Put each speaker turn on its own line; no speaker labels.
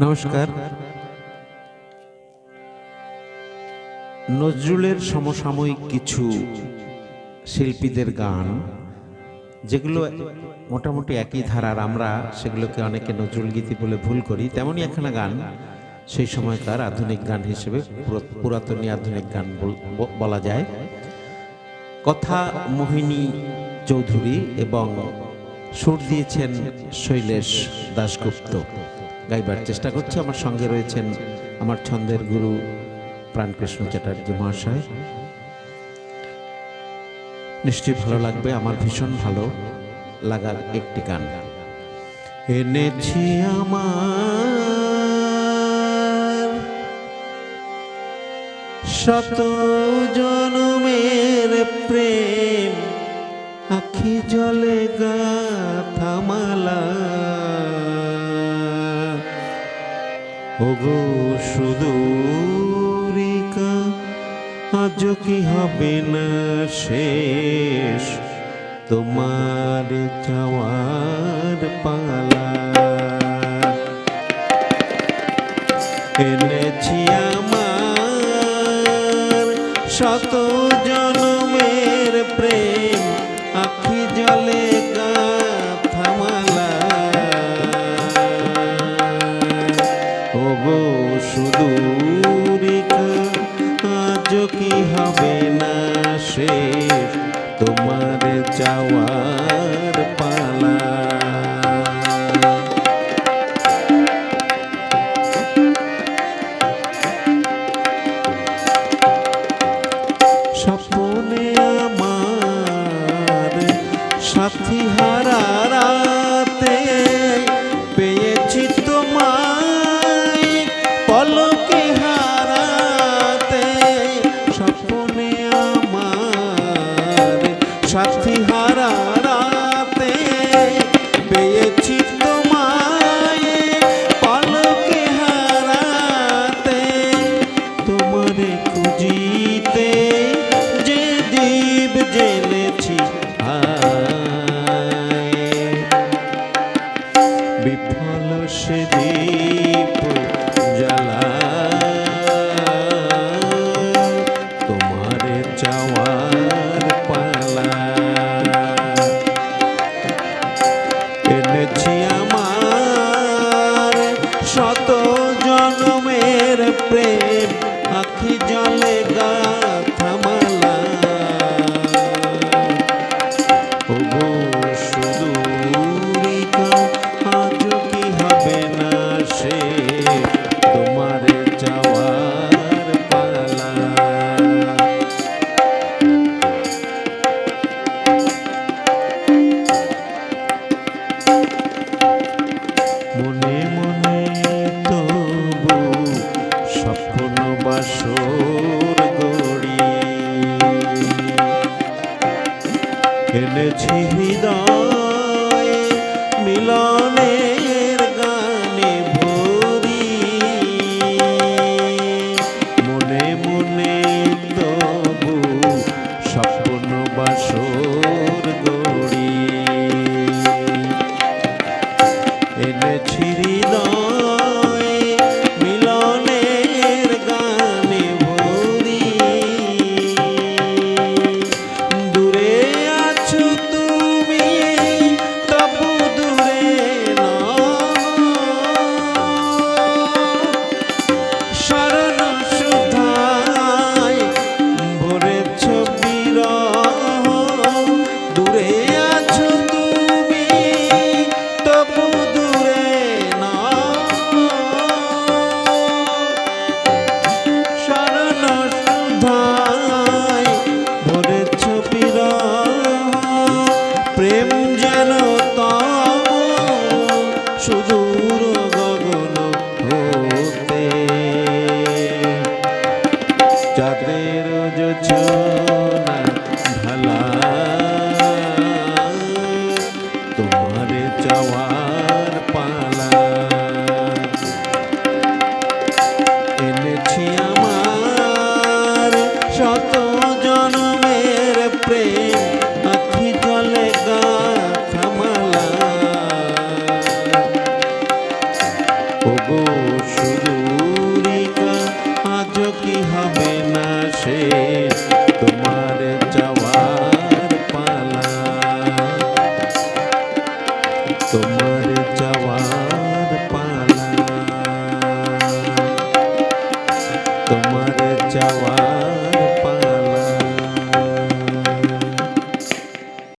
নমস্কার। নজরুলের সমসাময়িক কিছু শিল্পীদের গান, যেগুলো মোটামুটি একই ধারার, আমরা সেগুলোকে অনেকে নজরুল গীতি বলে ভুল করি, তেমনই একখানা গান সেই সময়কার আধুনিক গান হিসেবে, পুরা- পুরাতনী আধুনিক গান বলা যায়। কথা মোহিনী চৌধুরী এবং সুর দিয়েছেন শৈলেশ দাশগুপ্ত। গাইবার চেষ্টা করছি। আমার সঙ্গে রয়েছেন আমার ছন্দের গুরু প্রাণকৃষ্ণ চ্যাটার্জি মহাশয়। নিশ্চয়ই ভালো লাগবে, আমার ভীষণ ভালো লাগার একটি গান। এনেছি আমার শত জনমের ওগো সুদূরিকা, আজ কি হবে না শেষ? তোমার চাওয়ার পালা। এনেছি আমার শত জনমের প্রেম সুদূরিকা আজ কি হবে না শেষ? তোমার চাওয়ার পালা এনেছি এনেছি হৃদয় মিলনের গানে ভরি। মনে মনে তবু স্বপ্ন বাসর গড়ি এনেছি হৃদয় যেন তম? সুদূর গগন হতে যাদের ছ না